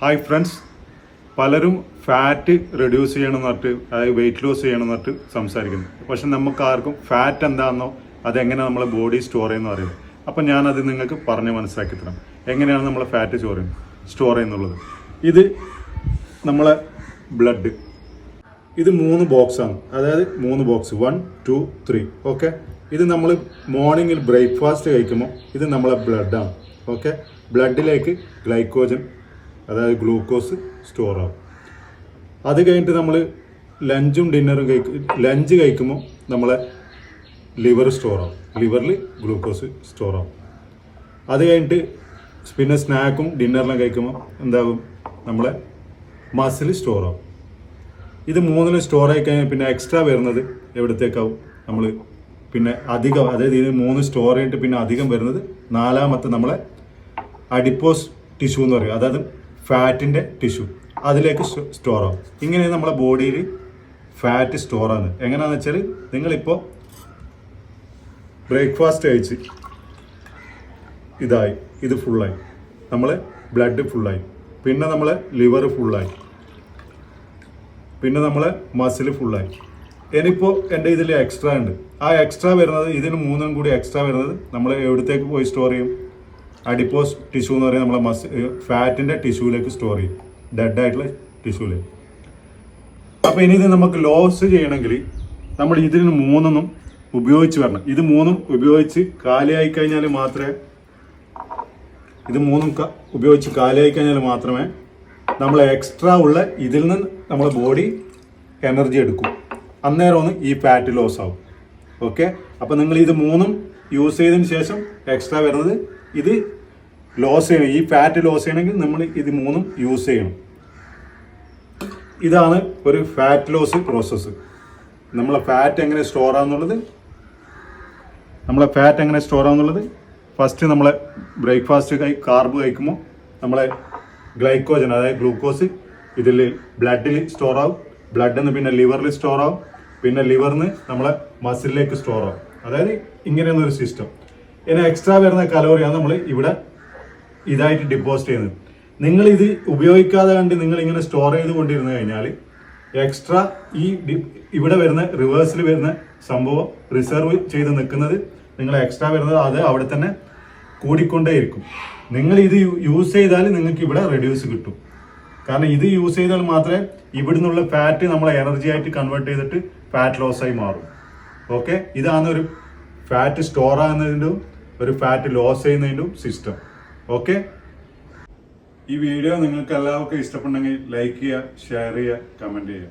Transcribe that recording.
Hi friends പലരും fat reduce ചെയ്യണം അതായത് വെയിറ്റ് ലോസ് ചെയ്യണം സംസാരിക്കുന്നു. പക്ഷെ നമുക്ക് ആർക്കും ഫാറ്റ് എന്താണെന്നോ അതെങ്ങനെ നമ്മളെ ബോഡി സ്റ്റോർ ചെയ്യുന്ന അറിയില്ല. അപ്പം ഞാനത് നിങ്ങൾക്ക് പറഞ്ഞ് മനസ്സിലാക്കി തരാം. എങ്ങനെയാണ് നമ്മൾ ഫാറ്റ് സ്റ്റോർ ചെയ്യുന്നത്? സ്റ്റോർ ചെയ്യുന്നുള്ളത്. ഇത് നമ്മളെ ബ്ലഡ് ഇത് മൂന്ന് ബോക്സാണ് അതായത് മൂന്ന് box one two three okay ഇത് നമ്മൾ മോർണിംഗിൽ ബ്രേക്ക്ഫാസ്റ്റ് കഴിക്കുമ്പോൾ ഇത് നമ്മളെ ബ്ലഡാണ് ഓക്കെ ബ്ലഡിലേക്ക് ഗ്ലൈക്കോജൻ അതായത് ഗ്ലൂക്കോസ് സ്റ്റോർ ആവും. അത് കഴിഞ്ഞിട്ട് നമ്മൾ ലഞ്ചും ഡിന്നറും കഴിക്കും ലഞ്ച് കഴിക്കുമ്പോൾ നമ്മളെ ലിവർ സ്റ്റോർ ആവും. ലിവറിൽ ഗ്ലൂക്കോസ് സ്റ്റോർ ആവും. അത് കഴിഞ്ഞിട്ട് പിന്നെ സ്നാക്കും ഡിന്നറിലും കഴിക്കുമ്പോൾ എന്താകും നമ്മളെ മസിൽ സ്റ്റോർ ആവും. ഇത് മൂന്നിലും സ്റ്റോർ ആയി കഴിഞ്ഞാൽ പിന്നെ എക്സ്ട്രാ വരുന്നത് എവിടത്തേക്കാവും? നമ്മൾ പിന്നെ അധികം അതായത് ഇതിന് മൂന്ന് സ്റ്റോർ ചെയ്തിട്ട് പിന്നെ അധികം വരുന്നത് നാലാമത്തെ നമ്മളെ അഡിപ്പോസ് ടിഷ്യൂ എന്ന് പറയും. അതായത് ഫാറ്റിന്റെ ടിഷ്യൂ അതിലേക്ക് സ്റ്റോർ ആവും. ഇങ്ങനെ നമ്മുടെ ബോഡിയിൽ ഫാറ്റ് സ്റ്റോർ ആണ്. എങ്ങനെയാണെന്ന് വെച്ചാൽ നിങ്ങളിപ്പോൾ ബ്രേക്ക്ഫാസ്റ്റ് കഴിച്ച് ഇതായി. ഇത് ഫുള്ളായി നമ്മൾ ബ്ലഡ് ഫുള്ളായി പിന്നെ നമ്മളെ ലിവർ ഫുള്ളായി പിന്നെ നമ്മളെ മസിൽ ഫുള്ളായി ഇനിയിപ്പോൾ എന്റെ ഇതിൽ എക്സ്ട്രാ ഉണ്ട്. ആ എക്സ്ട്രാ വരുന്നത് ഇതിന് മൂന്നും കൂടി എക്സ്ട്രാ വരുന്നത് നമ്മൾ എവിടത്തേക്ക് പോയി സ്റ്റോർ ചെയ്യും? അഡിപ്പോസ് ടിഷ്യൂ എന്ന് പറയുന്നത് നമ്മളെ മസ് ഫാറ്റിന്റെ ടിഷ്യൂലേക്ക് സ്റ്റോർ ചെയ്യും. ഡെഡ് ആയിട്ടുള്ള ടിഷ്യൂലേക്ക്. അപ്പോൾ ഇനി ഇത് നമുക്ക് ലോസ് ചെയ്യണമെങ്കിൽ നമ്മൾ ഇതിന് മൂന്നൊന്നും ഉപയോഗിച്ച് വരണം. ഇത് മൂന്നും ഉപയോഗിച്ച് കാലിയായി കഴിഞ്ഞാൽ മാത്രമേ ഇത് മൂന്നും ഉപയോഗിച്ച് കാലിയായി കഴിഞ്ഞാൽ മാത്രമേ നമ്മൾ എക്സ്ട്രാ ഉള്ള ഇതിൽ നിന്ന് നമ്മളെ ബോഡി എനർജി എടുക്കും. അന്നേരം ഒന്ന് ഈ ഫാറ്റ് ലോസ് ആവും. ഓക്കെ അപ്പോൾ നിങ്ങൾ ഇത് മൂന്നും യൂസ് ചെയ്തതിന് ശേഷം എക്സ്ട്രാ വരുന്നത് ഇത് ലോസ് ചെയ്യണം. ഈ ഫാറ്റ് ലോസ് ചെയ്യണമെങ്കിൽ നമ്മൾ ഇത് മൂന്നും യൂസ് ചെയ്യണം. ഇതാണ് ഒരു ഫാറ്റ് ലോസ് പ്രോസസ്സ് നമ്മളെ ഫാറ്റ് എങ്ങനെ സ്റ്റോർ ആവുന്നുള്ളത്? നമ്മളെ ഫാറ്റ് എങ്ങനെ സ്റ്റോർ ആവുന്നുള്ളത്? ഫസ്റ്റ് നമ്മളെ ബ്രേക്ക്ഫാസ്റ്റ് കഴി കാർബ് കഴിക്കുമ്പോൾ നമ്മളെ ഗ്ലൈക്കോജൻ അതായത് ഗ്ലൂക്കോസ് ഇതിൽ ബ്ലഡിൽ സ്റ്റോർ ആവും. ബ്ലഡിൽ നിന്ന് പിന്നെ ലിവറിൽ സ്റ്റോർ ആവും. പിന്നെ ലിവറിന് നമ്മളെ മസിലിലേക്ക് സ്റ്റോർ ആവും. അതായത് ഇങ്ങനെയാണ് ഒരു സിസ്റ്റം ഇനി എക്സ്ട്രാ വരുന്ന കലോറിയാണ് നമ്മൾ ഇവിടെ ഇതായിട്ട് ഡിപ്പോസിറ്റ് ചെയ്യുന്നത്. നിങ്ങൾ ഇത് ഉപയോഗിക്കാതെ കണ്ട് നിങ്ങൾ ഇങ്ങനെ സ്റ്റോർ ചെയ്ത് കൊണ്ടിരുന്നു കഴിഞ്ഞാൽ എക്സ്ട്രാ ഈ ഇവിടെ വരുന്ന റിവേഴ്സിൽ വരുന്ന സംഭവം റിസർവ് ചെയ്ത് നിൽക്കുന്നത് നിങ്ങൾ എക്സ്ട്രാ വരുന്നത് അത് അവിടെ തന്നെ കൂടിക്കൊണ്ടേയിരിക്കും നിങ്ങൾ ഇത് യൂസ് ചെയ്താൽ നിങ്ങൾക്ക് ഇവിടെ റെഡ്യൂസ് കിട്ടും. കാരണം ഇത് യൂസ് ചെയ്താൽ മാത്രമേ ഇവിടുന്നുള്ള ഫാറ്റ് നമ്മളെ എനർജി ആയിട്ട് കൺവേർട്ട് ചെയ്തിട്ട് ഫാറ്റ് ലോസ് ആയി മാറും. ഓക്കെ? ഇതാണ് ഒരു ഫാറ്റ് സ്റ്റോർ ആകുന്നതിന്റെ ഒരു ഫാറ്റ് ലോസ് ചെയ്യുന്നതിന്റെ സിസ്റ്റം ഓക്കെ? ഈ വീഡിയോ നിങ്ങൾക്ക് എല്ലാവർക്കും ഇഷ്ടപ്പെട്ടെങ്കിൽ ലൈക്ക് ചെയ്യുക ഷെയർ ചെയ്യുക കമന്റ് ചെയ്യുക.